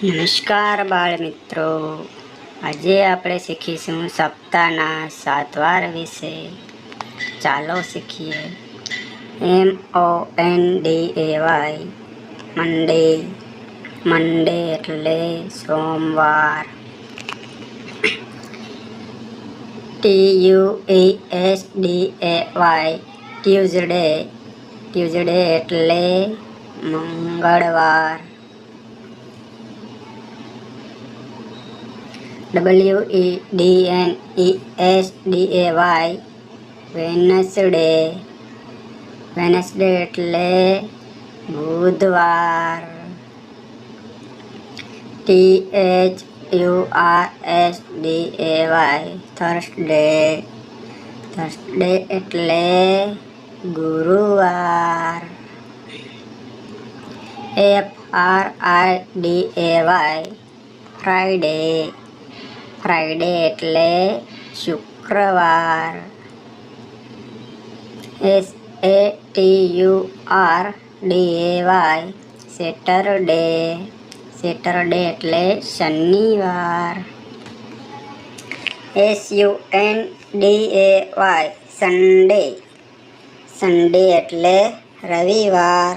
નમસ્કાર બાળ મિત્રો આજે આપણે શીખીશું સપ્તાહના સાત વાર વિશે ચાલો શીખીએ M O N D A Y Monday Monday એટલે સોમવાર T U A S D A Y Tuesday Tuesday એટલે મંગળવાર W E D N E S D A Y Wednesday Wednesday એટલે બુધવાર T H U R S D A Y Thursday Thursday એટલે ગુરુવાર F R I D A Y Friday Friday એટલે શુક્રવાર S A T U R D A Y Saturday Saturday એટલે શનિવાર S U N D A Y Sunday Sunday એટલે રવિવાર